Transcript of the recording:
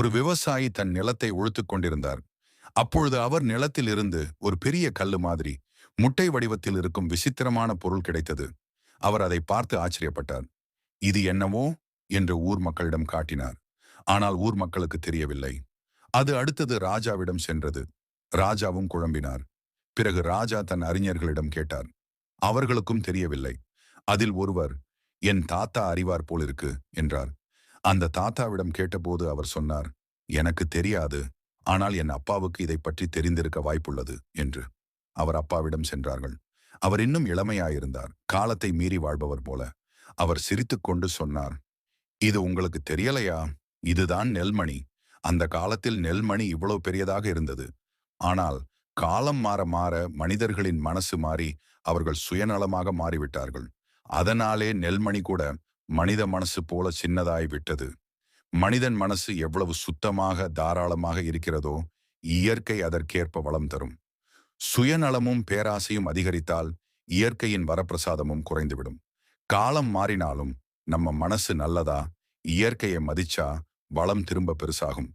ஒரு விவசாயி தன் நிலத்தை உழுத்துக் கொண்டிருந்தார். அப்பொழுது அவர் நிலத்தில் இருந்து ஒரு பெரிய கல்லு மாதிரி முட்டை வடிவத்தில் இருக்கும் விசித்திரமான பொருள் கிடைத்தது. அவர் அதை பார்த்து ஆச்சரியப்பட்டார். இது என்னவோ? என்று ஊர் மக்களிடம் காட்டினார். ஆனால் ஊர் மக்களுக்கு தெரியவில்லை. அது அடுத்தது ராஜாவிடம் சென்றது. ராஜாவும் குழம்பினார். பிறகு ராஜா தன் அறிஞர்களிடம் கேட்டார். அவர்களுக்கும் தெரியவில்லை. அதில் ஒருவர் என் தாத்தா அறிவார் போலிருக்கு என்றார். அந்த தாத்தாவிடம் கேட்டபோது அவர் சொன்னார் எனக்கு தெரியாது ஆனால் என் அப்பாவுக்கு இதை பற்றி தெரிந்திருக்க வாய்ப்புள்ளது என்று. அவர் அப்பாவிடம் சென்றார்கள். அவர் இன்னும் இளமையாயிருந்தார். காலத்தை மீறி வாழ்பவர் போல. அவர் சிரித்துக்கொண்டு சொன்னார் இது உங்களுக்கு தெரியலையா? இதுதான் நெல்மணி. அந்த காலத்தில் நெல்மணி இவ்வளவு பெரியதாக இருந்தது. ஆனால் காலம் மாற மாற மனிதர்களின் மனசு மாறி அவர்கள் சுயநலமாக மாறிவிட்டார்கள். அதனாலே நெல்மணி கூட மனித மனசு போல சின்னதாய் விட்டது. மனிதன் மனசு எவ்வளவு சுத்தமாக தாராளமாக இருக்கிறதோ இயற்கை அதற்கேற்ப வளம் தரும். சுயநலமும் பேராசையும் அதிகரித்தால் இயற்கையின் வரப்பிரசாதமும் குறைந்துவிடும். காலம் மாறினாலும் நம்ம மனசு நல்லதா இயற்கையை மதிச்சா வளம் திரும்ப பெருசாகும்.